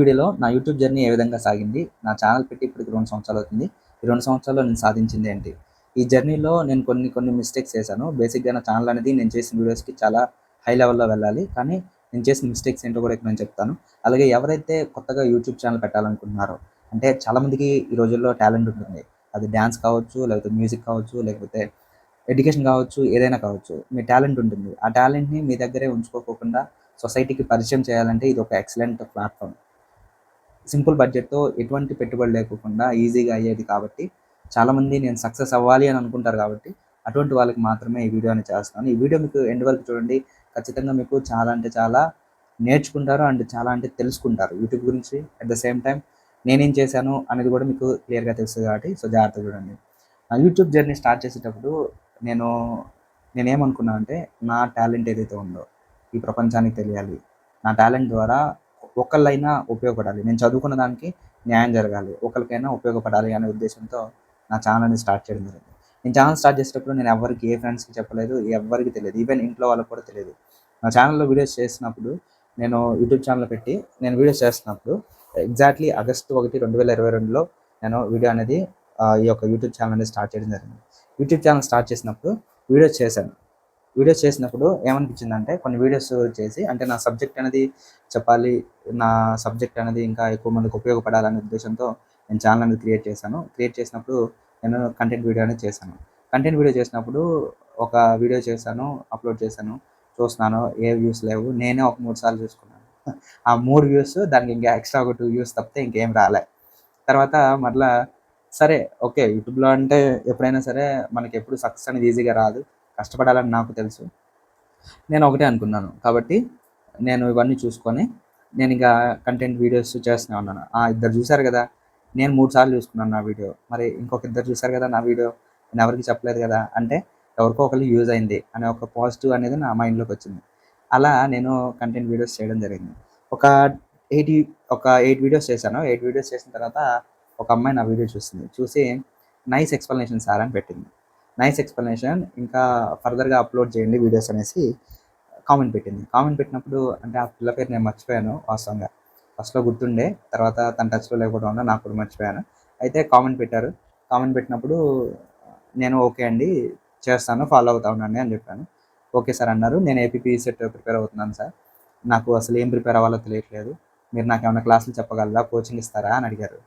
వీడియోలో నా YouTube journey ఏ విధంగా సాగింది నా ఛానల్ పెట్టి ఇప్పటికి రెండు సంవత్సరాలు అవుతుంది. ఈ రెండు సంవత్సరాల్లో నేను సాధించింది ఏంటి? ఈ జర్నీలో నేను కొన్ని కొన్ని మిస్టేక్స్ చేశాను. బేసిక్గా నా ఛానల్ అనేది నేను చేసిన వీడియోస్కి చాలా హై లెవెల్లో వెళ్ళాలి. కానీ నేను చేసిన మిస్టేక్స్ ఏంటో కూడా ఇక్కడ నేను చెప్తాను. అలాగే ఎవరైతే కొత్తగా యూట్యూబ్ ఛానల్ పెట్టాలనుకుంటున్నారో అంటే చాలామందికి ఈ రోజుల్లో టాలెంట్ ఉంటుంది. అది డ్యాన్స్ కావచ్చు లేకపోతే మ్యూజిక్ కావచ్చు లేకపోతే ఎడ్యుకేషన్ కావచ్చు ఏదైనా కావచ్చు. మీ టాలెంట్ ఉంటుంది. ఆ టాలెంట్ని మీ దగ్గరే ఉంచుకోకుండా సొసైటీకి పరిచయం చేయాలంటే ఇది ఒక ఎక్సలెంట్ ప్లాట్ఫామ్ సింపుల్ బడ్జెట్తో ఎటువంటి పెట్టుబడి లేకుండా ఈజీగా అయ్యేది కాబట్టి చాలామంది నేను సక్సెస్ అవ్వాలి అని అనుకుంటారు కాబట్టి అటువంటి వాళ్ళకి మాత్రమే ఈ వీడియో అనేది చేస్తాను. ఈ వీడియో మీకు ఎండ్ వరకు చూడండి. ఖచ్చితంగా మీకు చాలా అంటే చాలా నేర్చుకుంటారు అండ్ చాలా అంటే తెలుసుకుంటారు యూట్యూబ్ గురించి. అట్ ద సేమ్ టైం నేనేం చేశాను అనేది కూడా మీకు క్లియర్గా తెలుస్తుంది కాబట్టి సో జాగ్రత్త చూడండి. నా యూట్యూబ్ జర్నీ స్టార్ట్ చేసేటప్పుడు నేను నేనేమనుకున్నా అంటే నా టాలెంట్ ఏదైతే ఉందో ఈ ప్రపంచానికి తెలియాలి. నా టాలెంట్ ద్వారా ఒకళ్ళైనా ఉపయోగపడాలి. నేను చదువుకున్న దానికి న్యాయం జరగాలి. ఒకరికైనా ఉపయోగపడాలి అనే ఉద్దేశంతో నా ఛానల్ని స్టార్ట్ చేయడం జరిగింది. నేను ఛానల్ స్టార్ట్ చేసేటప్పుడు నేను ఎవరికి ఏ ఫ్రెండ్స్కి చెప్పలేదు ఎవరికి తెలియదు. ఈవెన్ ఇంట్లో వాళ్ళకి కూడా తెలియదు. నా ఛానల్లో వీడియోస్ చేసినప్పుడు నేను యూట్యూబ్ ఛానల్ పెట్టి నేను వీడియోస్ చేస్తున్నప్పుడు ఎగ్జాక్ట్లీ ఆగస్టు ఒకటి రెండు వేల ఇరవై రెండులో నేను వీడియో అనేది ఈ యొక్క యూట్యూబ్ ఛానల్ అనేది స్టార్ట్ చేయడం జరిగింది. యూట్యూబ్ ఛానల్ స్టార్ట్ చేసినప్పుడు వీడియోస్ చేశాను. వీడియోస్ చేసినప్పుడు ఏమనిపించిందంటే కొన్ని వీడియోస్ చేసి అంటే నా సబ్జెక్ట్ అనేది చెప్పాలి నా సబ్జెక్ట్ అనేది ఇంకా ఎక్కువ మందికి ఉపయోగపడాలనే ఉద్దేశంతో నేను ఛానల్ అనేది క్రియేట్ చేశాను. క్రియేట్ చేసినప్పుడు నేను కంటెంట్ వీడియో అనేది చేశాను. కంటెంట్ వీడియో చేసినప్పుడు ఒక వీడియో చేశాను అప్లోడ్ చేశాను. చూస్తున్నాను ఏ వ్యూస్ లేవు. నేనే ఒక మూడు సార్లు చూసుకున్నాను. ఆ మూడు వ్యూస్ దానికి ఇంకా ఎక్స్ట్రా ఒక టూ వ్యూస్ తప్పితే ఇంకేం రాలే. తర్వాత మరలా సరే ఓకే యూట్యూబ్లో అంటే ఎప్పుడైనా సరే మనకి ఎప్పుడు సక్సెస్ అనేది ఈజీగా రాదు. కష్టపడాలని నాకు తెలుసు. నేను ఒకటే అనుకున్నాను. కాబట్టి నేను ఇవన్నీ చూసుకొని నేను ఇంకా కంటెంట్ వీడియోస్ చేస్తూనే ఉన్నాను. ఆ ఇద్దరు చూశారు కదా? నేను మూడు సార్లు చూసుకున్నాను నా వీడియో మరి ఇంకొక ఇద్దరు చూశారు కదా నా వీడియో నేను ఎవరికి చెప్పలేదు కదా? అంటే ఎవరికో ఒకరికి యూజ్ అయింది అనే ఒక పాజిటివ్ అనేది నా మైండ్లోకి వచ్చింది. అలా నేను కంటెంట్ వీడియోస్ చేయడం జరిగింది. ఒక ఎయిట్ ఒక ఎయిట్ వీడియోస్ చేశాను. ఎయిట్ వీడియోస్ చేసిన తర్వాత ఒక అమ్మాయి నా వీడియో చూసింది. చూసి నైస్ ఎక్స్ప్లెనేషన్ సార్ అని పెట్టింది. నైస్ ఎక్స్ప్లెనేషన్ ఇంకా ఫర్దర్గా అప్లోడ్ చేయండి వీడియోస్ అనేసి కామెంట్ పెట్టింది. కామెంట్ పెట్టినప్పుడు అంటే ఆ పిల్ల పేరు నేను మర్చిపోయాను వాస్తవంగా. ఫస్ట్లో గుర్తుండే తర్వాత తన టచ్లో లేకపోవడం వల్ల నాకు కూడా మర్చిపోయాను. అయితే కామెంట్ పెట్టారు. కామెంట్ పెట్టినప్పుడు నేను ఓకే అండి చేస్తాను ఫాలో అవుతా ఉండండి అని చెప్పాను. ఓకే సార్ అన్నారు. నేను ఏపీపీ సెట్ ప్రిపేర్ అవుతున్నాను సార్ నాకు అసలు ఏం ప్రిపేర్ అవ్వాలో తెలియట్లేదు. మీరు నాకు ఏమైనా క్లాసులు చెప్పగలరా? కోచింగ్ ఇస్తారా? అని అడిగారు.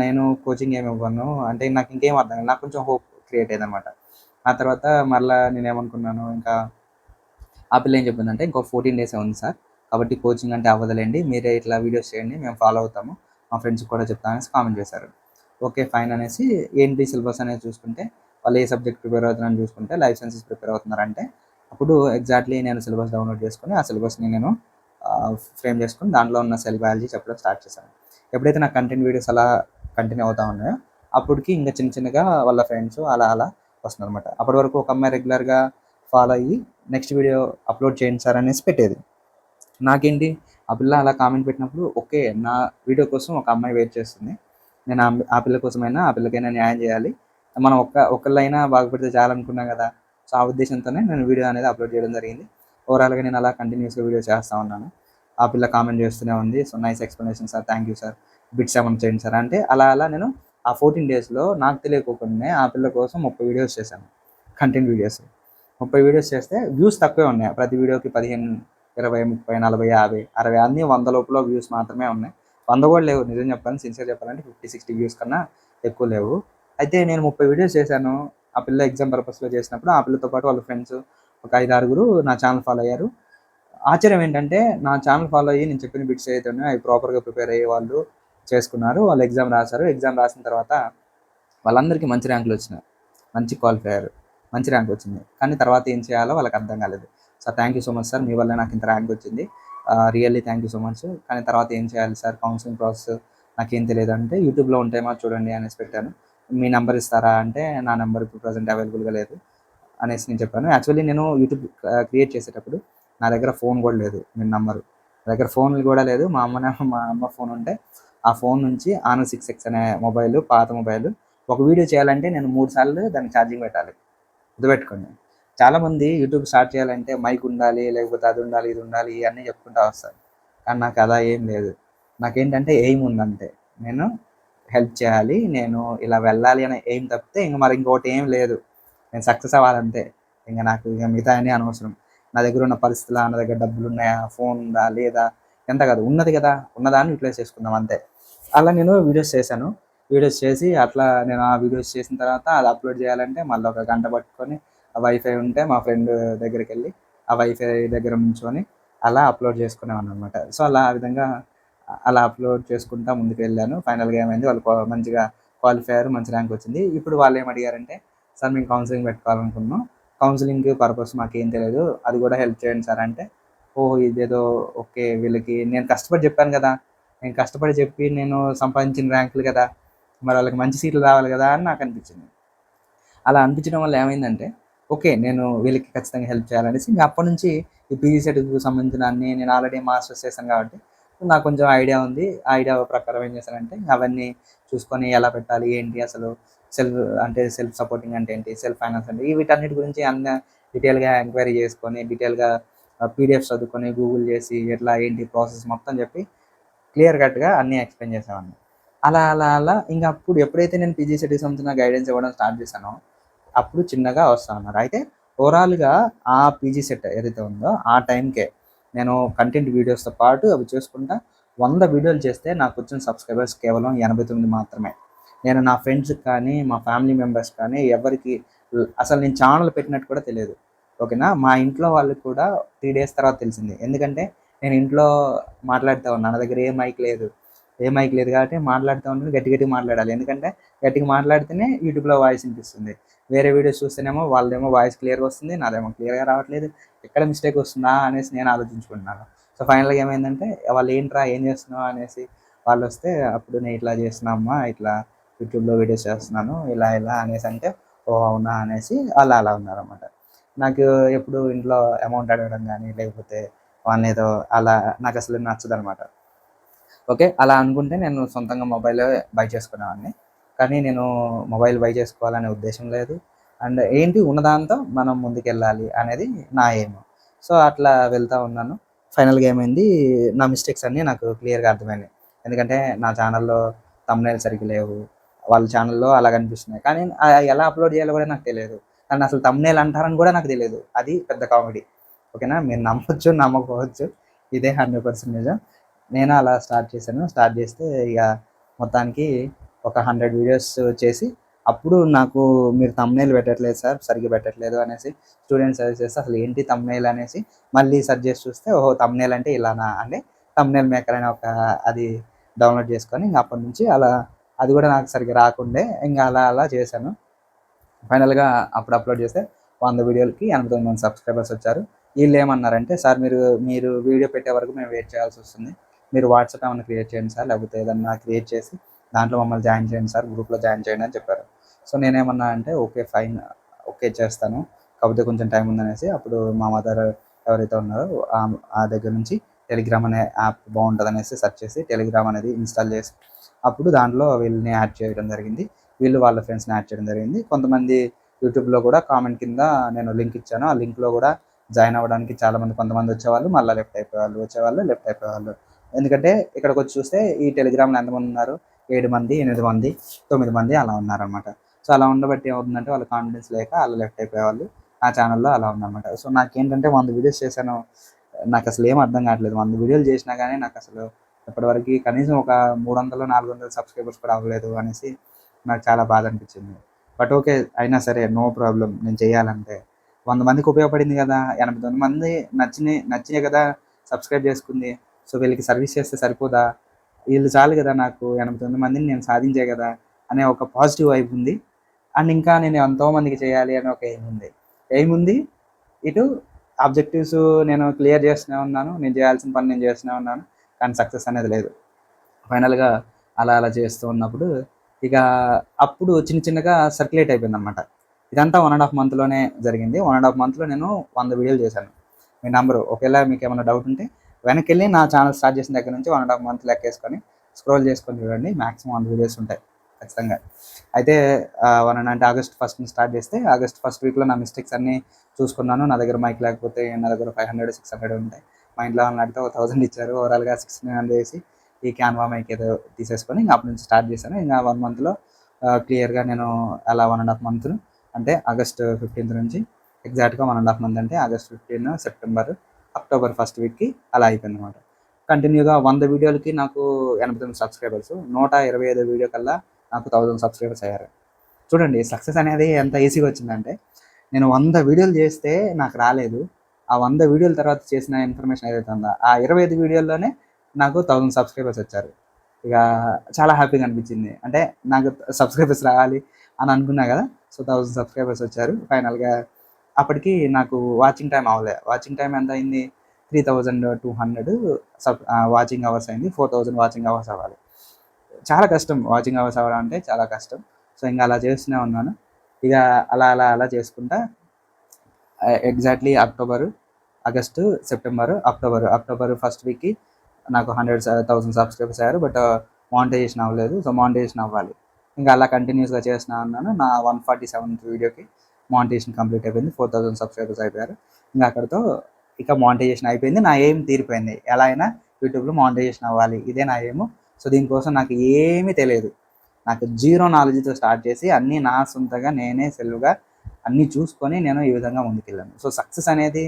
నేను కోచింగ్ ఏమి ఇవ్వను. అంటే నాకు ఇంకేం అర్థం నాకు కొంచెం హోప్ క్రియేట్ అయిందనమాట అనమాట ఆ తర్వాత మళ్ళీ నేను ఏమనుకున్నాను ఇంకా ఆ పిల్ల ఏం చెప్పిందంటే ఇంకో ఫోర్టీన్ డేస్ ఉంది సార్ కాబట్టి కోచింగ్ అంటే అవ్వదులేండి మీరే ఇట్లా వీడియోస్ చేయండి మేము ఫాలో అవుతాము మా ఫ్రెండ్స్కి కూడా చెప్తామనేసి కామెంట్ చేశారు. ఓకే ఫైన్ అనేసి ఏంటి సిలబస్ అనేది చూసుకుంటే వాళ్ళు ఏ సబ్జెక్ట్ ప్రిపేర్ అవుతున్నారని చూసుకుంటే లైఫ్ సైన్సెస్ ప్రిపేర్ అవుతున్నారంటే అప్పుడు ఎగ్జాక్ట్లీ నేను సిలబస్ డౌన్లోడ్ చేసుకుని ఆ సిలబస్ని నేను ఫ్రేమ్ చేసుకుని దాంట్లో ఉన్న సెల్ బయాలజీ చెప్పడం స్టార్ట్ చేశాను. ఎప్పుడైతే నా కంటెంట్ వీడియోస్ అలా కంటిన్యూ అవుతా ఉన్నాయో అప్పటికి ఇంకా చిన్న చిన్నగా వాళ్ళ ఫ్రెండ్స్ అలా అలా వస్తుంది అనమాట అప్పటి వరకు ఒక అమ్మాయి రెగ్యులర్గా ఫాలో అయ్యి నెక్స్ట్ వీడియో అప్లోడ్ చేయండి సార్ అనేసి పెట్టేది. నాకేంటి? ఆ పిల్ల అలా కామెంట్ పెట్టినప్పుడు ఓకే నా వీడియో కోసం ఒక అమ్మాయి వెయిట్ చేస్తుంది. నేను ఆ పిల్ల కోసమైనా ఆ పిల్లకైనా న్యాయం చేయాలి. మనం ఒక్క ఒకళ్ళైనా బాగుపడితే చాలనుకున్నాం కదా. సో ఆ ఉద్దేశంతోనే నేను వీడియో అనేది అప్లోడ్ చేయడం జరిగింది. ఓవరాల్గా నేను అలా కంటిన్యూస్గా వీడియో చేస్తూ ఉన్నాను. ఆ పిల్ల కామెంట్ చేస్తూనే ఉంది. So nice explanation sir thank you sir bits ఏమైనా చేయండి సార్ అంటే అలా అలా నేను ఆ ఫోర్టీన్ డేస్లో నాకు తెలియకోకుండానే ఆ పిల్ల కోసం ముప్పై వీడియోస్ చేశాను. కంటెంట్ వీడియోస్ ముప్పై వీడియోస్ చేస్తే వ్యూస్ తక్కువే ఉన్నాయి. ప్రతి వీడియోకి పదిహేను ఇరవై ముప్పై నలభై యాభై అరవై అన్ని వంద లోపల వ్యూస్ మాత్రమే ఉన్నాయి. వంద కూడా లేవు. నిజం చెప్పాలని సిన్సియర్ చెప్పాలంటే ఫిఫ్టీ సిక్స్టీ వ్యూస్ కన్నా ఎక్కువ లేవు. అయితే నేను ముప్పై వీడియోస్ చేశాను. ఆ పిల్ల ఎగ్జామ్ పర్పస్లో చేసినప్పుడు ఆ పిల్లతో పాటు వాళ్ళ ఫ్రెండ్స్ ఒక ఐదు ఆరుగురు నా ఛానల్ ఫాలో అయ్యారు. ఆశ్చర్యం ఏంటంటే నా ఛానల్ ఫాలో అయ్యి నేను చెప్పిన బిట్స్ అయితే ఉన్నాయో అవి ప్రాపర్గా ప్రిపేర్ అయ్యే వాళ్ళు చేసుకున్నారు. వాళ్ళు ఎగ్జామ్ రాశారు. ఎగ్జామ్ రాసిన తర్వాత వాళ్ళందరికీ మంచి ర్యాంకులు వచ్చినాయి. మంచి క్వాలిఫై అయ్యారు మంచి ర్యాంక్ వచ్చింది. కానీ తర్వాత ఏం చేయాలో వాళ్ళకి అర్థం కాలేదు. Sir thank you so much sir మీ వల్ల నాకు ఇంత ర్యాంక్ వచ్చింది. Really thank you so much కానీ తర్వాత ఏం చేయాలి సార్ కౌన్సిలింగ్ ప్రాసెస్ నాకేం తెలియదు అంటే యూట్యూబ్లో ఉంటాయేమో చూడండి అనేసి పెట్టాను. మీ నెంబర్ ఇస్తారా? అంటే నా నెంబర్ ఇప్పుడు ప్రజెంట్ అవైలబుల్గా లేదు అనేసి నేను చెప్పాను. యాక్చువల్లీ నేను యూట్యూబ్ క్రియేట్ చేసేటప్పుడు నా దగ్గర ఫోన్ కూడా లేదు మీ నంబరు నా దగ్గర ఫోన్లు కూడా లేదు. మా అమ్మ మా అమ్మ ఫోన్ ఉంటే ఆ ఫోన్ నుంచి ఆన్ సిక్స్ ఎక్స్ అనే మొబైల్ పాత మొబైల్. ఒక వీడియో చేయాలంటే నేను మూడు సార్లు దానికి ఛార్జింగ్ పెట్టాలి. గుర్తుపెట్టుకోండి. చాలామంది యూట్యూబ్ స్టార్ట్ చేయాలంటే మైక్ ఉండాలి లేకపోతే అది ఉండాలి ఇది ఉండాలి ఇవన్నీ చెప్పుకుంటూ వస్తారు. కానీ నాకు అలా ఏం లేదు. నాకేంటంటే ఎయిమ్ ఉందంటే నేను హెల్ప్ చేయాలి నేను ఇలా వెళ్ళాలి అనే ఎయిమ్ తప్పితే ఇంక మరి ఇంకోటి ఏం లేదు. నేను సక్సెస్ అవ్వాలంతే. ఇంకా నాకు ఇక మిగతా అని అనవసరం. నా దగ్గర ఉన్న పరిస్థితులు నా దగ్గర డబ్బులు ఉన్నాయా ఫోన్ ఉందా లేదా ఎంత కాదు ఉన్నది కదా ఉన్నదాన్ని యూటిలైజ్ చేసుకుందాం అంతే. అలా నేను వీడియోస్ చేశాను. వీడియోస్ చేసి అట్లా నేను ఆ వీడియోస్ చేసిన తర్వాత అది అప్లోడ్ చేయాలంటే మళ్ళీ ఒక గంట పట్టుకొని ఆ వైఫై ఉంటే మా ఫ్రెండ్ దగ్గరికి వెళ్ళి ఆ వైఫై దగ్గర ఉంచుకొని అలా అప్లోడ్ చేసుకునేవాను అనమాట సో అలా ఆ విధంగా అలా అప్లోడ్ చేసుకుంటా ముందుకు వెళ్ళాను. ఫైనల్గా ఏమైంది వాళ్ళు మంచిగా క్వాలిఫై మంచి ర్యాంక్ వచ్చింది. ఇప్పుడు వాళ్ళు ఏం అడిగారంటే సార్ మేము కౌన్సిలింగ్ పెట్టుకోవాలనుకున్నాం. కౌన్సిలింగ్ పర్పస్ మాకేం తెలియదు అది కూడా హెల్ప్ చేయండి సార్ అంటే ఓహో ఇదేదో ఓకే వీళ్ళకి నేను కష్టపడి చెప్పాను కదా. నేను కష్టపడి చెప్పి నేను సంపాదించిన ర్యాంకులు కదా. మరి వాళ్ళకి మంచి సీట్లు రావాలి కదా అని నాకు అనిపించింది. అలా అనిపించడం వల్ల ఏమైందంటే ఓకే నేను వీళ్ళకి ఖచ్చితంగా హెల్ప్ చేయాలనేసి ఇంకా అప్పటి నుంచి ఈ పీజీ సెట్కి సంబంధించిన అన్ని నేను ఆల్రెడీ మాస్టర్స్ చేశాను కాబట్టి నాకు కొంచెం ఐడియా ఉంది. ఐడియా ప్రకారం ఏం చేశానంటే అవన్నీ చూసుకొని ఎలా పెట్టాలి ఏంటి అసలు సెల్ఫ్ అంటే సెల్ఫ్ సపోర్టింగ్ అంటే ఏంటి సెల్ఫ్ ఫైనాన్స్ అంటే వీటన్నిటి గురించి అన్న డీటెయిల్గా ఎంక్వైరీ చేసుకొని డీటెయిల్గా పీడిఎఫ్ చదువుకొని గూగుల్ చేసి ఎట్లా ఏంటి ప్రాసెస్ మొత్తం చెప్పి క్లియర్ కట్గా అన్నీ ఎక్స్ప్లెయిన్ చేసేవాడిని. అలా అలా అలా ఇంకా అప్పుడు ఎప్పుడైతే నేను పీజీ సెట్కి సంబంధించిన గైడెన్స్ ఇవ్వడం స్టార్ట్ చేశానో అప్పుడు చిన్నగా వస్తా ఉన్నారు అయితే ఓవరాల్గా ఆ పీజీ సెట్ ఏదైతే ఉందో ఆ టైంకే నేను కంటెంట్ వీడియోస్తో పాటు అవి చేసుకుంటా వంద వీడియోలు చేస్తే నాకు వచ్చిన సబ్స్క్రైబర్స్ కేవలం ఎనభై తొమ్మిది మాత్రమే. నేను నా ఫ్రెండ్స్కి కానీ మా ఫ్యామిలీ మెంబర్స్ కానీ ఎవరికి అసలు నేను ఛానల్ పెట్టినట్టు కూడా తెలియదు. ఓకేనా? మా ఇంట్లో వాళ్ళకి కూడా త్రీ డేస్ తర్వాత తెలిసింది. ఎందుకంటే నేను ఇంట్లో మాట్లాడుతూ ఉన్నాను నా దగ్గర ఏ మైక్ లేదు. ఏ మైక్ లేదు కాబట్టి మాట్లాడుతూ ఉంటాను గట్టి గట్టి మాట్లాడాలి. ఎందుకంటే గట్టిగా మాట్లాడితేనే యూట్యూబ్లో వాయిస్ వినిపిస్తుంది. వేరే వీడియోస్ చూస్తేనేమో వాళ్ళదేమో వాయిస్ క్లియర్గా వస్తుంది నాదేమో క్లియర్గా రావట్లేదు. ఎక్కడ మిస్టేక్ వస్తుందా అనేసి నేను ఆలోచించుకుంటున్నాను. సో ఫైనల్గా ఏమైందంటే వాళ్ళు ఏంట్రా ఏం చేస్తున్నావు అనేసి వాళ్ళు వస్తే అప్పుడు నేను ఇట్లా చేస్తున్నామ్మా ఇట్లా యూట్యూబ్లో వీడియోస్ చేస్తున్నాను ఇలా ఇలా అనేసి అంటే ఓ అవునా అనేసి అలా అలా ఉన్నారన్నమాట. నాకు ఎప్పుడు ఇంట్లో అమౌంట్ అడగడం కానీ లేకపోతే వాళ్ళని ఏదో అలా నాకు అసలు నచ్చదు అనమాట ఓకే అలా అనుకుంటే నేను సొంతంగా మొబైల్ బై చేసుకునేవాడిని. కానీ నేను మొబైల్ బై చేసుకోవాలనే ఉద్దేశం లేదు. అండ్ ఏంటి ఉన్నదాంతో మనం ముందుకెళ్ళాలి అనేది నా ఎయిమ్ సో అట్లా వెళ్తూ ఉన్నాను. ఫైనల్గా ఏమైంది నా మిస్టేక్స్ అన్నీ నాకు క్లియర్గా అర్థమైనాయి. ఎందుకంటే నా ఛానల్లో తమ్నైల్ సరిగ్గా లేవు. వాళ్ళ ఛానల్లో అలా కనిపిస్తున్నాయి కానీ ఎలా అప్లోడ్ చేయాలో కూడా నాకు తెలియదు. అండ్ అసలు తమ్నేల్ అంటారని కూడా నాకు తెలియదు. అది పెద్ద కామెడీ. ఓకేనా? మీరు నమ్మొచ్చు నమ్మకపోవచ్చు. ఇదే హండ్రెడ్ పర్సెంట్ నిజం. నేను అలా స్టార్ట్ చేశాను. స్టార్ట్ చేస్తే ఇక మొత్తానికి ఒక హండ్రెడ్ వీడియోస్ చేసి అప్పుడు నాకు మీరు తమ్నేల్ పెట్టట్లేదు సార్ సరిగ్గా పెట్టట్లేదు అనేసి స్టూడెంట్స్ సజెస్ట్ చేస్తే అసలు ఏంటి తమ్నేల్ అనేసి మళ్ళీ సెర్చ్ చేసి చూస్తే ఓహో తమ్నేల్ అంటే ఇలానా? అంటే తమ్నేల్ మేకర్ అనే ఒక అది డౌన్లోడ్ చేసుకొని ఇంకా అప్పటి నుంచి అలా అది కూడా నాకు సరిగ్గా రాకుండే ఇంకా అలా అలా చేశాను. ఫైనల్గా అప్పుడు అప్లోడ్ చేస్తే వంద వీడియోలకి ఎనభై తొమ్మిది మంది సబ్స్క్రైబర్స్ వచ్చారు. వీళ్ళు ఏమన్నారంటే సార్ మీరు మీరు వీడియో పెట్టే వరకు మేము వెయిట్ చేయాల్సి వస్తుంది. మీరు వాట్సాప్ ఏమైనా క్రియేట్ చేయండి సార్ లేకపోతే ఏదన్నా క్రియేట్ చేసి దాంట్లో మమ్మల్ని జాయిన్ చేయండి సార్ గ్రూప్లో జాయిన్ చేయండి అని చెప్పారు. సో నేనేమన్నా అంటే ఓకే ఫైన్ ఓకే చేస్తాను. కాకపోతే కొంచెం టైం ఉందనేసి అప్పుడు మా మదర్ ఎవరైతే ఉన్నారో ఆ- ఆ దగ్గర నుంచి టెలిగ్రామ్ అనే యాప్ బాగుంటుంది అనేసి సెర్చ్ చేసి టెలిగ్రామ్ అనేది ఇన్స్టాల్ చేసి అప్పుడు దాంట్లో వీళ్ళని యాడ్ చేయడం జరిగింది. వీళ్ళు వాళ్ళ ఫ్రెండ్స్ని యాడ్ చేయడం జరిగింది. కొంతమంది యూట్యూబ్లో కూడా కామెంట్ కింద నేను లింక్ ఇచ్చాను. ఆ లింక్లో కూడా జాయిన్ అవ్వడానికి చాలామంది కొంతమంది వచ్చేవాళ్ళు మళ్ళీ లెఫ్ట్ అయిపోయేవాళ్ళు వచ్చేవాళ్ళు లెఫ్ట్ అయిపోయేవాళ్ళు. ఎందుకంటే ఇక్కడికి వచ్చి చూస్తే ఈ టెలిగ్రామ్లో ఎంతమంది ఉన్నారు? ఏడు మంది ఎనిమిది మంది తొమ్మిది మంది అలా ఉన్నారనమాట సో అలా ఉండబట్టి ఏమవుతుందంటే వాళ్ళ కాన్ఫిడెన్స్ లేక అలా లెఫ్ట్ అయిపోయేవాళ్ళు. ఆ ఛానల్లో అలా ఉందన్నమాట. సో నాకేంటంటే వంద వీడియోస్ చేశాను. నాకు అసలు ఏం అర్థం కావట్లేదు. వంద వీడియోలు చేసినా కానీ నాకు అసలు ఇప్పటివరకు కనీసం ఒక మూడు వందలు నాలుగు వందల సబ్స్క్రైబర్స్ కూడా అవ్వలేదు అనేసి నాకు చాలా బాధ అనిపించింది. బట్ ఓకే అయినా సరే నో ప్రాబ్లం. నేను చేయాలంటే. వంద మందికి ఉపయోగపడింది కదా. ఎనభై తొమ్మిది మంది నచ్చినాయి నచ్చినాయి కదా సబ్స్క్రైబ్ చేసుకుంది. సో వీళ్ళకి సర్వీస్ చేస్తే సరిపోదా? వీళ్ళు చాలు కదా నాకు. ఎనభై తొమ్మిది మందిని నేను సాధించే కదా అనే ఒక పాజిటివ్ వైబ్ ఉంది. అండ్ ఇంకా నేను ఎంతో మందికి చేయాలి అనే ఒక ఎయిమ్ ఉంది. ఎయిమ్ ఉంది. ఇటు ఆబ్జెక్టివ్స్ నేను క్లియర్ చేస్తూనే ఉన్నాను. నేను చేయాల్సిన పని నేను చేస్తూనే ఉన్నాను. కానీ సక్సెస్ అనేది లేదు. ఫైనల్గా అలా అలా చేస్తూ ఉన్నప్పుడు ఇక అప్పుడు చిన్న చిన్నగా సర్క్యులేట్ అయిపోయింది అనమాట ఇదంతా వన్ అండ్ హాఫ్ మంత్లోనే జరిగింది. వన్ అండ్ హాఫ్ మంత్లో నేను వంద వీడియోలు చేశాను. మీ నంబరు ఒకవేళ మీకు ఏమైనా డౌట్ ఉంటే వెనక్కి వెళ్ళి నా ఛానల్ స్టార్ట్ చేసిన దగ్గర నుంచి వన్ అండ్ హాఫ్ మంత్ లెక్కేసుకొని స్క్రోల్ చేసుకొని చూడండి. మ్యాక్సిమం వంద వీడియోస్ ఉంటాయి. ఖచ్చితంగా. అయితే వన్ అండ్ అంటే ఆగస్ట్ ఫస్ట్ స్టార్ట్ చేస్తే ఆగస్ట్ ఫస్ట్ వీక్లో నా మిస్టేక్స్ అన్నీ చూసుకున్నాను. నా దగ్గర మైక్ లేకపోతే నా దగ్గర ఫైవ్ హండ్రెడ్ సిక్స్ హండ్రెడ్ ఉంటాయి. మా ఇంట్లో వాళ్ళని అడిగితే ఒక థౌసండ్ ఇచ్చారు. ఓవరాల్గా సిక్స్టీన్ హండ్రెడ్ వేసి ఈ క్యాన్వా మైక్ ఏదో తీసేసుకొని ఇంకా అప్పటి నుంచి స్టార్ట్ చేశాను. ఇంకా వన్ మంత్లో క్లియర్గా నేను అలా వన్ అండ్ హాఫ్ మంత్ అంటే ఆగస్ట్ ఫిఫ్టీన్త్ నుంచి ఎగ్జాక్ట్గా వన్ అండ్ హాఫ్ మంత్ అంటే August fifteen September October first వీక్కి అలా అయిపోయింది అనమాట కంటిన్యూగా వంద వీడియోలకి నాకు ఎనభై తొమ్మిది సబ్స్క్రైబర్స్ నూట ఇరవై ఐదు వీడియో కల్లా నాకు థౌజండ్ సబ్స్క్రైబర్స్ అయ్యారు. చూడండి సక్సెస్ అనేది ఎంత ఈజీగా వచ్చిందంటే నేను వంద వీడియోలు చేస్తే నాకు రాలేదు. ఆ వంద వీడియోల తర్వాత చేసిన ఇన్ఫర్మేషన్ ఏదైతే ఉందో ఆ ఇరవై ఐదు వీడియోల్లోనే నాకు థౌజండ్ సబ్స్క్రైబర్స్ వచ్చారు. ఇక చాలా హ్యాపీగా అనిపించింది. అంటే నాకు సబ్స్క్రైబర్స్ రావాలి అని అనుకున్నా కదా సో థౌజండ్ సబ్స్క్రైబర్స్ వచ్చారు. ఫైనల్గా అప్పటికి నాకు వాచింగ్ టైం అవ్వలే వాచింగ్ టైం ఎంత అయింది? Three thousand two hundred sub watching hours అయింది. ఫోర్ థౌజండ్ వాచింగ్ అవర్స్ అవ్వాలి. చాలా కష్టం. వాచింగ్ అవర్స్ అవ్వడం అంటే చాలా కష్టం. సో ఇంకా అలా చేస్తూనే ఉన్నాను. ఇక అలా అలా అలా చేసుకుంటా. Exactly October August September October October first వీక్కి నాకు హండ్రెడ్ థౌసండ్ సబ్స్క్రైబర్స్ అయ్యారు బట్ మానిటైజేషన్ uh, అవ్వలేదు. సో మానిటైజేషన్ అవ్వాలి. ఇంకా అలా కంటిన్యూస్గా చేస్తున్నా అన్నాను. నా వన్ ఫార్టీ సెవెంత్ వీడియోకి మానిటైజేషన్ కంప్లీట్ అయిపోయింది. ఫోర్ థౌసండ్ సబ్స్క్రైబర్స్ అయిపోయారు. ఇంకా అక్కడితో ఇక మానిటైజేషన్ అయిపోయింది. నా ఏం తీరిపోయింది. ఎలా అయినా యూట్యూబ్లో మానిటైజేషన్ అవ్వాలి. ఇదే నా ఏమో సో దీనికోసం నాకు ఏమీ తెలియదు. నాకు జీరో నాలెడ్జ్తో స్టార్ట్ చేసి అన్నీ నా సొంతగా నేనే సెల్ఫ్గా అన్నీ చూసుకొని నేను ఈ విధంగా ముందుకెళ్ళాను. సో సక్సెస్ అనేది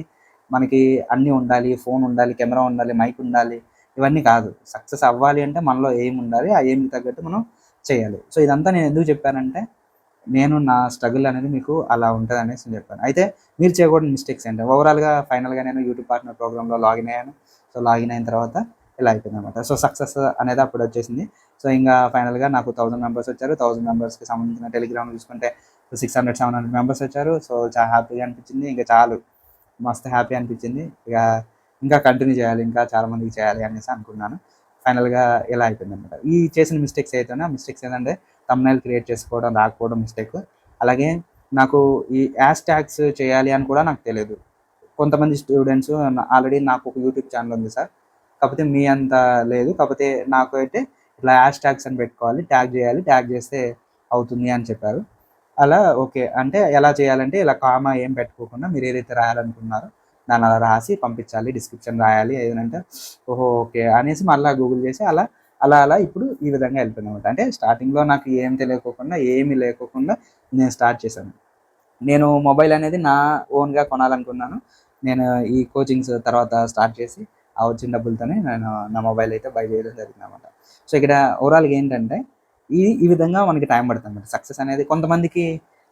మనకి అన్నీ ఉండాలి ఫోన్ ఉండాలి కెమెరా ఉండాలి మైక్ ఉండాలి. ఇవన్నీ కాదు. సక్సెస్ అవ్వాలి అంటే మనలో ఏం ఉండాలి. ఆ ఏమి తగ్గట్టు మనం చేయాలి. సో ఇదంతా నేను ఎందుకు చెప్పానంటే నేను నా స్ట్రగుల్ అనేది మీకు అలా ఉంటుంది అనేసి నేను చెప్పాను. అయితే మీరు చేయకూడని మిస్టేక్స్ ఏంటి? ఓవరాల్గా ఫైనల్గా నేను యూట్యూబ్ పార్ట్నర్ ప్రోగ్రామ్లో లాగిన్ అయ్యాను. సో లాగిన్ అయిన తర్వాత ఇలా అయిపోయింది అనమాట సో సక్సెస్ అనేది అప్పుడు వచ్చేసింది. సో ఇంకా ఫైనల్గా నాకు థౌసండ్ మెంబర్స్ వచ్చారు. థౌసండ్ మెంబర్స్కి సంబంధించిన టెలిగ్రామ్ చూసుకుంటే six hundred seven hundred members వచ్చారు. సో చాలా హ్యాపీగా అనిపించింది. ఇంకా చాలు. మస్తు హ్యాపీ అనిపించింది. ఇక ఇంకా కంటిన్యూ చేయాలి ఇంకా చాలా మందికి చేయాలి అనేసి అనుకున్నాను. ఫైనల్గా ఇలా అయిపోయింది అనమాట ఈ చేసిన మిస్టేక్స్ అయితే మిస్టేక్స్ ఏంటంటే తమ్నైల్ క్రియేట్ చేసుకోవడం రాకపోవడం మిస్టేక్ అలాగే నాకు ఈ యాష్ ట్యాగ్స్ చేయాలి అని కూడా నాకు తెలియదు. కొంతమంది స్టూడెంట్స్ ఆల్రెడీ నాకు ఒక యూట్యూబ్ ఛానల్ ఉంది సార్. కాకపోతే మీ అంత లేదు. కాకపోతే నాకు అయితే ఇట్లా యాష్ ట్యాగ్స్ అని పెట్టుకోవాలి ట్యాగ్ చేయాలి ట్యాగ్ చేస్తే అవుతుంది అని చెప్పారు. అలా ఓకే అంటే ఎలా చేయాలంటే ఇలా కామా ఏం పెట్టుకోకుండా మీరు ఏదైతే రాయాలనుకున్నారో దాన్ని అలా రాసి పంపించాలి డిస్క్రిప్షన్ రాయాలి ఏదంటే ఓహో ఓకే అనేసి మళ్ళీ గూగుల్ చేసి అలా అలా అలా ఇప్పుడు ఈ విధంగా వెళ్ళిపోయింది అనమాట అంటే స్టార్టింగ్లో నాకు ఏం తెలియకోకుండా ఏమీ లేకోకుండా నేను స్టార్ట్ చేశాను. నేను మొబైల్ అనేది నా ఓన్గా కొనాలనుకున్నాను. నేను ఈ కోచింగ్స్ తర్వాత స్టార్ట్ చేసి ఆ వచ్చిన డబ్బులతోనే నేను నా మొబైల్ అయితే బై చేయడం జరిగింది అనమాట సో ఇక్కడ ఓవరాల్గా ఏంటంటే ఈ ఈ విధంగా మనకి టైం పడుతుంది అనమాట సక్సెస్ అనేది కొంతమందికి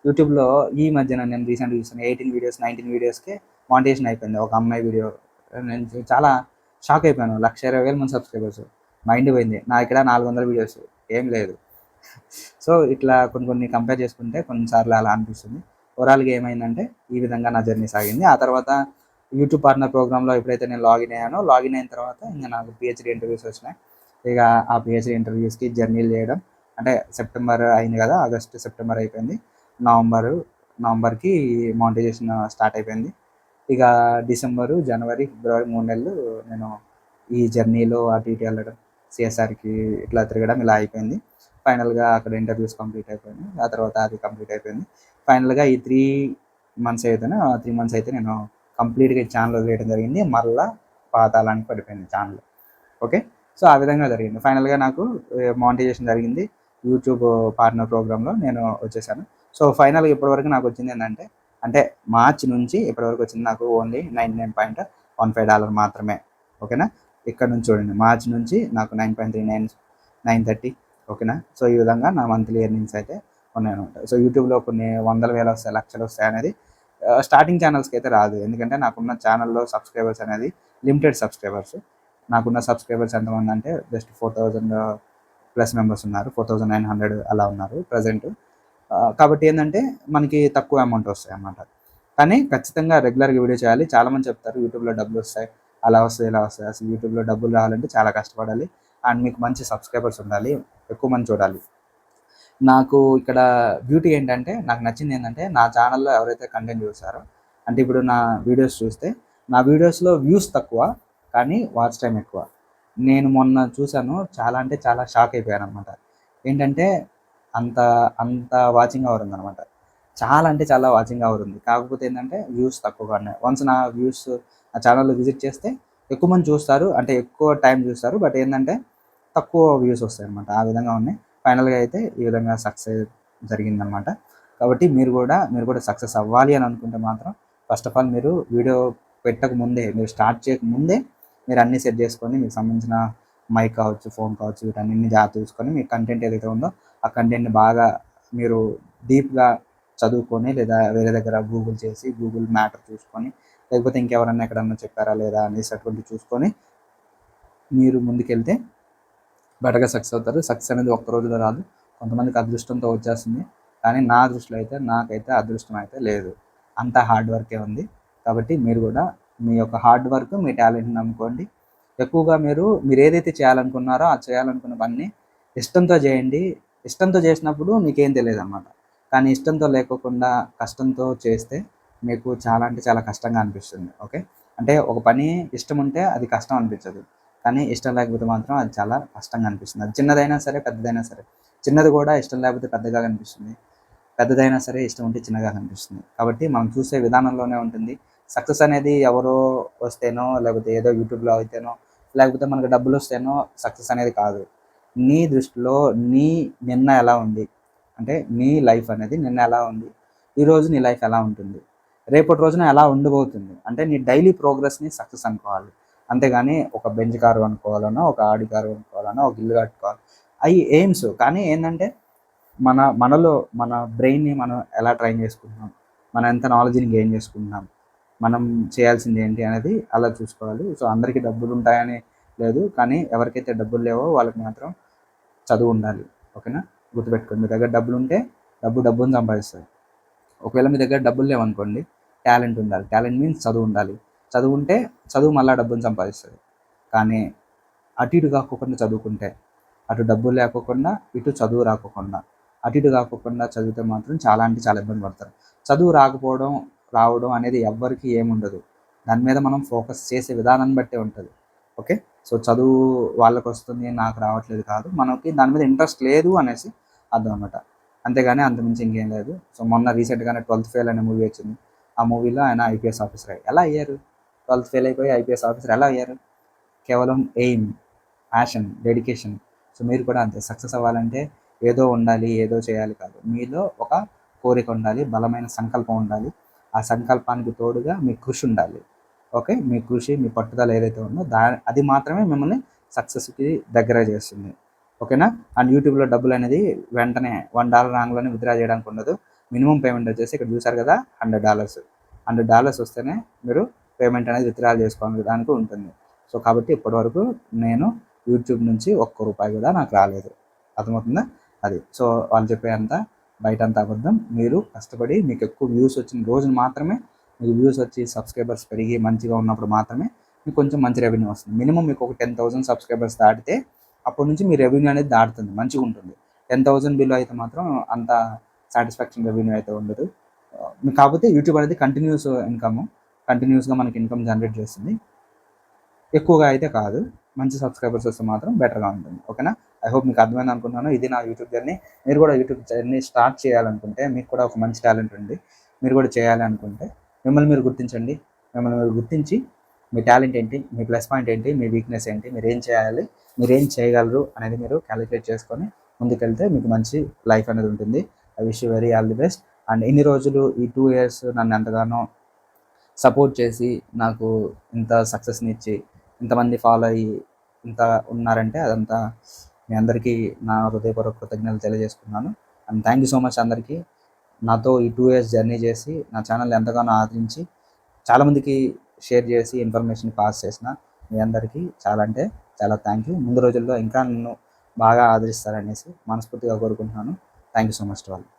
యూట్యూబ్లో ఈ మధ్యన నేను రీసెంట్గా చూసాను ఎయిటీన్ వీడియోస్ నైన్టీన్ వీడియోస్కి మానిటేషన్ అయిపోయింది. ఒక అమ్మాయి వీడియో. నేను చాలా షాక్ అయిపోయాను. లక్ష ఇరవై వేల మంది సబ్స్క్రైబర్స్. మైండ్ పోయింది. నా ఇక్కడ నాలుగు వందల వీడియోస్. ఏం లేదు. సో ఇట్లా కొన్ని కొన్ని కంపేర్ చేసుకుంటే కొన్నిసార్లు అలా అనిపిస్తుంది. ఓవరాల్గా ఏమైందంటే ఈ విధంగా నా జర్నీ సాగింది. ఆ తర్వాత యూట్యూబ్ పార్ట్నర్ ప్రోగ్రామ్లో ఎప్పుడైతే నేను లాగిన్ అయ్యానో లాగిన్ అయిన తర్వాత ఇంకా నాకు పిహెచ్డి ఇంటర్వ్యూస్ వచ్చినాయి. ఇక ఆ పిహెచ్డి ఇంటర్వ్యూస్కి జర్నీలు చేయడం. అంటే సెప్టెంబర్ అయింది కదా ఆగస్ట్ సెప్టెంబర్ అయిపోయింది. నవంబర్ నవంబర్కి మానిటైజేషన్ స్టార్ట్ అయిపోయింది. ఇక డిసెంబరు జనవరి ఫిబ్రవరి మూడు నెలలు నేను ఈ జర్నీలో అటు ఇటు వెళ్ళడం సిఎస్ఆర్కి ఇట్లా తిరగడం ఇలా అయిపోయింది. ఫైనల్గా అక్కడ ఇంటర్వ్యూస్ కంప్లీట్ అయిపోయింది ఆ తర్వాత అది కంప్లీట్ అయిపోయింది. ఫైనల్గా ఈ త్రీ మంత్స్ అయితేనే త్రీ మంత్స్ అయితే నేను కంప్లీట్గా ఛానల్ వదిలేయడం జరిగింది. మళ్ళీ పాతాళానికి పడిపోయింది ఛానల్. ఓకే? సో ఆ విధంగా జరిగింది. ఫైనల్గా నాకు మానిటైజేషన్ జరిగింది. యూట్యూబ్ పార్ట్నర్ ప్రోగ్రాంలో నేను వచ్చేసాను. సో ఫైనల్గా ఇప్పటివరకు నాకు వచ్చింది ఏంటంటే అంటే మార్చ్ నుంచి ఇప్పటివరకు వచ్చింది నాకు only ninety nine point one five dollar మాత్రమే. ఓకేనా? ఇక్కడ నుంచి చూడండి. మార్చ్ నుంచి నాకు nine point three nine nine thirty ఓకేనా? సో ఈ విధంగా నా మంత్లీ ఎర్నింగ్స్ అయితే ఉన్నాయన్నమాట. సో యూట్యూబ్లో కొన్ని వందల వేలు వస్తాయి లక్షలు వస్తాయి అనేది స్టార్టింగ్ ఛానల్స్కి అయితే రాదు. ఎందుకంటే నాకున్న ఛానల్లో సబ్స్క్రైబర్స్ అనేది లిమిటెడ్ సబ్స్క్రైబర్స్ నాకున్న సబ్స్క్రైబర్స్ ఎంతమంది అంటే just four thousand plus members ఉన్నారు. ఫోర్ థౌజండ్ నైన్ హండ్రెడ్ అలా ఉన్నారు ప్రజెంట్ కాబట్టి ఏంటంటే మనకి తక్కువ అమౌంట్ వస్తాయి అన్నమాట. కానీ ఖచ్చితంగా రెగ్యులర్గా వీడియో చేయాలి. చాలామంది చెప్తారు యూట్యూబ్లో డబ్బులు వస్తాయి అలా వస్తాయి ఇలా వస్తాయి. అసలు యూట్యూబ్లో డబ్బులు రావాలంటే చాలా కష్టపడాలి. అండ్ మీకు మంచి సబ్స్క్రైబర్స్ ఉండాలి. ఎక్కువ మంది చూడాలి. నాకు ఇక్కడ బ్యూటీ ఏంటంటే నాకు నచ్చింది ఏంటంటే నా ఛానల్లో ఎవరైతే కంటెంట్ చూస్తారో అంటే ఇప్పుడు నా వీడియోస్ చూస్తే నా వీడియోస్లో వ్యూస్ తక్కువ కానీ వాచ్ టైం ఎక్కువ. నేను మొన్న చూశాను చాలా అంటే చాలా షాక్ అయిపోయాను అనమాట ఏంటంటే అంత అంత వాచింగ్ అవర్ ఉందన్నమాట. చాలా అంటే చాలా వాచింగ్ అవర్ ఉంది. కాకపోతే ఏంటంటే వ్యూస్ తక్కువగా ఉన్నాయి. వన్స్ నా వ్యూస్ నా ఛానల్లో విజిట్ చేస్తే ఎక్కువ మంది చూస్తారు. అంటే ఎక్కువ టైం చూస్తారు. బట్ ఏంటంటే తక్కువ వ్యూస్ వస్తాయి అనమాట ఆ విధంగా ఉన్నాయి. ఫైనల్గా అయితే ఈ విధంగా సక్సెస్ జరిగిందనమాట కాబట్టి మీరు కూడా మీరు కూడా సక్సెస్ అవ్వాలి అని అనుకుంటే మాత్రం ఫస్ట్ ఆఫ్ ఆల్ మీరు వీడియో పెట్టక ముందే మీరు స్టార్ట్ చేయక ముందే మీరు అన్నీ సెట్ చేసుకొని మీకు సంబంధించిన మైక్ కావచ్చు ఫోన్ కావచ్చు వీటన్నింటిని జాగ్రత్త చూసుకొని మీ కంటెంట్ ఏదైతే ఉందో ఆ కంటెంట్ని బాగా మీరు డీప్గా చదువుకొని లేదా వేరే దగ్గర గూగుల్ చేసి గూగుల్ మ్యాటర్ చూసుకొని లేకపోతే ఇంకెవరన్నా ఎక్కడన్నా చెప్పారా లేదా అనేసి అటువంటి చూసుకొని మీరు ముందుకెళ్తే బెటర్గా సక్సెస్ అవుతారు. సక్సెస్ అనేది ఒక్క రోజులో రాదు. కొంతమందికి అదృష్టంతో వచ్చేస్తుంది. కానీ నా దృష్టిలో అయితే నాకైతే అదృష్టం అయితే లేదు. అంత హార్డ్ వర్కే ఉంది. కాబట్టి మీరు కూడా మీ యొక్క హార్డ్ వర్క్ మీ టాలెంట్ని నమ్ముకోండి. ఎక్కువగా మీరు మీరు ఏదైతే చేయాలనుకున్నారో ఆ చేయాలనుకున్న పని ఇష్టంతో చేయండి. ఇష్టంతో చేసినప్పుడు మీకేం తెలియదు అన్నమాట కానీ ఇష్టంతో లేకోకుండా కష్టంతో చేస్తే మీకు చాలా అంటే చాలా కష్టంగా అనిపిస్తుంది ఓకే? అంటే ఒక పని ఇష్టం ఉంటే అది కష్టం అనిపించదు. కానీ ఇష్టం లేకపోతే మాత్రం అది చాలా కష్టంగా అనిపిస్తుంది. అది చిన్నదైనా సరే పెద్దదైనా సరే. చిన్నది కూడా ఇష్టం లేకపోతే పెద్దగా కనిపిస్తుంది పెద్దదైనా సరే ఇష్టం ఉంటే చిన్నగా కనిపిస్తుంది కాబట్టి మనం చూసే విధానంలోనే ఉంటుంది. సక్సెస్ అనేది ఎవరో వస్తేనో లేకపోతే ఏదో యూట్యూబ్లో అయితేనో లేకపోతే మనకు డబ్బులు వస్తేనో సక్సెస్ అనేది కాదు. నీ దృష్టిలో నీ నిన్న ఎలా ఉంది? అంటే నీ లైఫ్ అనేది నిన్న ఎలా ఉంది? ఈరోజు నీ లైఫ్ ఎలా ఉంటుంది? రేపటి రోజున ఎలా ఉండబోతుంది? అంటే నీ డైలీ ప్రోగ్రెస్ని సక్సెస్ అనుకోవాలి. అంతేగాని ఒక బెంచ్ కారు అనుకోవాలనో ఒక ఆడి కారు అనుకోవాలనో ఒక ఇల్లు కట్టుకోవాలి. అవి ఎయిమ్స్ కానీ ఏంటంటే మన మనలో మన బ్రెయిన్ని మనం ఎలా ట్రైన్ చేసుకుంటున్నాం? మన ఎంత నాలెడ్జ్ని గెయిన్ చేసుకుంటున్నాం? మనం చేయాల్సింది ఏంటి అనేది అలా చూసుకోవాలి. సో అందరికీ డబ్బులు ఉంటాయని లేదు. కానీ ఎవరికైతే డబ్బులు లేవో వాళ్ళకి మాత్రం చదువు ఉండాలి ఓకేనా? గుర్తుపెట్టుకోండి. మీ దగ్గర డబ్బులు ఉంటే డబ్బు డబ్బుని సంపాదిస్తుంది ఒకవేళ మీ దగ్గర డబ్బులు లేవనుకోండి టాలెంట్ ఉండాలి. టాలెంట్ మీన్స్ చదువు ఉండాలి. చదువు ఉంటే చదువు మళ్ళీ డబ్బుని సంపాదిస్తుంది. కానీ అటు ఇటు కాకోకుండా చదువుకుంటే అటు డబ్బులు లేకోకుండా ఇటు చదువు రాకోకుండా అటు ఇటు కాకోకుండా చదివితే మాత్రం చాలా అంటే చాలా ఇబ్బంది పడతారు. చదువు రాకపోవడం రావడం అనేది ఎవ్వరికి ఏముండదు. దాని మీద మనం ఫోకస్ చేసే విధానాన్ని బట్టే ఉంటుంది. ఓకే? సో చదువు వాళ్ళకి వస్తుంది నాకు రావట్లేదు కాదు. మనకి దాని మీద ఇంట్రెస్ట్ లేదు అనేసి అర్థం అనమాట అంతేగాని అంతమించి ఇంకేం లేదు. సో మొన్న రీసెంట్గానే ట్వెల్త్ ఫెయిల్ అనే మూవీ వచ్చింది. ఆ మూవీలో ఆయన ఐపీఎస్ ఆఫీసర్ ఎలా అయ్యారు? ట్వెల్త్ ఫెయిల్ అయిపోయి ఐపీఎస్ ఆఫీసర్ ఎలా అయ్యారు? కేవలం ఎయిమ్ ప్యాషన్ డెడికేషన్. సో మీరు కూడా అంతే సక్సెస్ అవ్వాలంటే ఏదో ఉండాలి ఏదో చేయాలి కాదు. మీలో ఒక కోరిక ఉండాలి బలమైన సంకల్పం ఉండాలి. ఆ సంకల్పానికి తోడుగా మీ కృషి ఉండాలి. ఓకే మీ కృషి మీ పట్టుదల ఏదైతే ఉందో దా అది మాత్రమే మిమ్మల్ని సక్సెస్కి దగ్గర చేస్తుంది. ఓకేనా? అండ్ యూట్యూబ్లో డబ్బులు అనేది వెంటనే వన్ డాలర్ రాంగ్లోనే విత్డ్రా చేయడానికి ఉండదు. మినిమం పేమెంట్ వచ్చేసి ఇక్కడ చూసారు కదా హండ్రెడ్ డాలర్స్. హండ్రెడ్ డాలర్స్ వస్తేనే మీరు పేమెంట్ అనేది విత్డ్రా చేసుకోవడానికి ఉంటుంది. సో కాబట్టి ఇప్పటివరకు నేను యూట్యూబ్ నుంచి ఒక్క రూపాయి కూడా నాకు రాలేదు. అర్థమవుతుందా? అది. సో వాళ్ళు చెప్పేంత బయట అంత అబద్ధం. మీరు కష్టపడి మీకు ఎక్కువ వ్యూస్ వచ్చిన రోజున మాత్రమే మీకు వ్యూస్ వచ్చి సబ్స్క్రైబర్స్ పెరిగి మంచిగా ఉన్నప్పుడు మాత్రమే మీకు కొంచెం మంచి రెవెన్యూ వస్తుంది. మినిమం మీకు ఒక టెన్ థౌసండ్ సబ్స్క్రైబర్స్ దాటితే అప్పటి నుంచి మీ రెవెన్యూ అనేది దాటుతుంది మంచిగా ఉంటుంది. టెన్ థౌసండ్ బిల్ అయితే మాత్రం అంత సాటిస్ఫాక్షన్ రెవెన్యూ అయితే ఉండదు. కాకపోతే యూట్యూబ్ అనేది కంటిన్యూస్ ఇన్కమ్ కంటిన్యూస్గా మనకి ఇన్కమ్ జనరేట్ చేస్తుంది. ఎక్కువగా అయితే కాదు మంచి సబ్స్క్రైబర్స్ వస్తే మాత్రం బెటర్గా ఉంటుంది. ఓకేనా? ఐ హోప్ మీకు అర్థమైంది అనుకుంటున్నాను. ఇది నా యూట్యూబ్ జర్నీ. మీరు కూడా యూట్యూబ్ జర్నీ స్టార్ట్ చేయాలనుకుంటే మీకు కూడా ఒక మంచి టాలెంట్ ఉంది. మీరు కూడా చేయాలి అనుకుంటే మిమ్మల్ని మీరు గుర్తించండి. మిమ్మల్ని మీరు గుర్తించి మీ టాలెంట్ ఏంటి మీ ప్లస్ పాయింట్ ఏంటి మీ వీక్నెస్ ఏంటి మీరు ఏం చేయాలి మీరు ఏం చేయగలరు అనేది మీరు క్యాలిక్యులేట్ చేసుకొని ముందుకెళ్తే మీకు మంచి లైఫ్ అనేది ఉంటుంది. I wish you very all the best. And ఇన్ని రోజులు ఈ టూ ఇయర్స్ నన్ను ఎంతగానో సపోర్ట్ చేసి నాకు ఇంత సక్సెస్ని ఇచ్చి ఇంతమంది ఫాలో అయ్యి ఇంత ఉన్నారంటే అదంతా మీ అందరికీ నా హృదయపూర్వక కృతజ్ఞతలు తెలియజేసుకున్నాను. And thank you so much అందరికీ. నాతో ఈ టూ ఇయర్స్ జర్నీ చేసి నా ఛానల్ ఎంతగానో ఆదరించి చాలామందికి షేర్ చేసి ఇన్ఫర్మేషన్ పాస్ చేసిన మీ అందరికీ చాలా అంటే చాలా థ్యాంక్ యూ ముందు రోజుల్లో ఇంకా నన్ను బాగా ఆదరిస్తారనేసి మనస్ఫూర్తిగా కోరుకుంటున్నాను. థ్యాంక్ యూ సో మచ్ వాళ్ళు